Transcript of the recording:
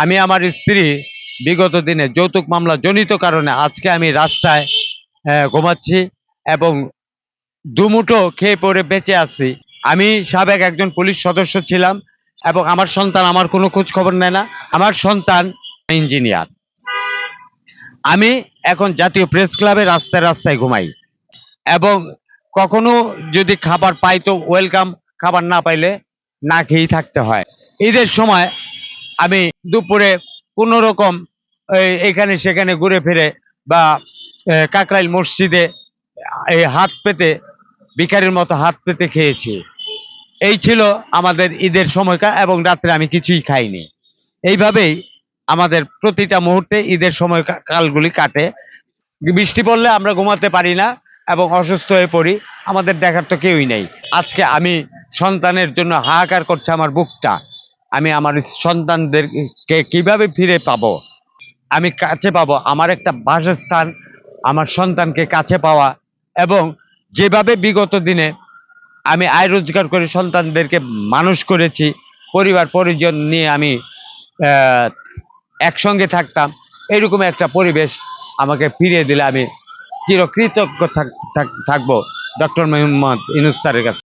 আমি আমার স্ত্রী বিগত দিনে যৌতুক মামলা জনিত কারণে আজকে আমি রাস্তায় ঘুমাচ্ছি এবং দুমুঠো খেয়ে পড়ে বেঁচে আছি। আমি সাবেক একজন পুলিশ সদস্য ছিলাম এবং আমার সন্তান আমার কোনো খোঁজ খবর নেয় না। আমার সন্তান ইঞ্জিনিয়ার। আমি এখন জাতীয় প্রেস ক্লাবে রাস্তায় রাস্তায় ঘুমাই এবং কখনো যদি খাবার পাই তো ওয়েলকাম, খাবার না পাইলে না খেয়েই থাকতে হয়। ঈদের সময় আমি দুপুরে কোনো রকম এখানে সেখানে ঘুরে ফিরে বা কাকরাইল মসজিদে এই হাত পেতে, ভিখারির মতো হাত পেতে খেয়েছি। এই ছিল আমাদের ঈদের সময়কার এবং রাত্রে আমি কিছুই খাইনি। এইভাবেই আমাদের প্রতিটা মুহূর্তে ঈদের সময় কালগুলি কাটে। বৃষ্টি পড়লে আমরা ঘুমাতে পারি না এবং অসুস্থ হয়ে পড়ি। আমাদের দেখার তো কেউই নেই। আজকে আমি সন্তানের জন্য হাহাকার করছে আমার বুকটা। আমি আমার সন্তানদেরকে কীভাবে ফিরে পাবো? আমি কাছে পাবো। আমার একটা বাসস্থান, আমার সন্তানকে কাছে পাওয়া এবং যেভাবে বিগত দিনে আমি আয় রোজগার করে সন্তানদেরকে মানুষ করেছি, পরিবার, পরিজন নিয়ে আমি একসঙ্গে থাকতাম, এরকম একটা পরিবেশ আমাকে ফিরিয়ে দিলে আমি চিরকৃতজ্ঞ থাক- থাক- থাকব। ডক্টর মোহাম্মদ ইনুস স্যারের কাছে।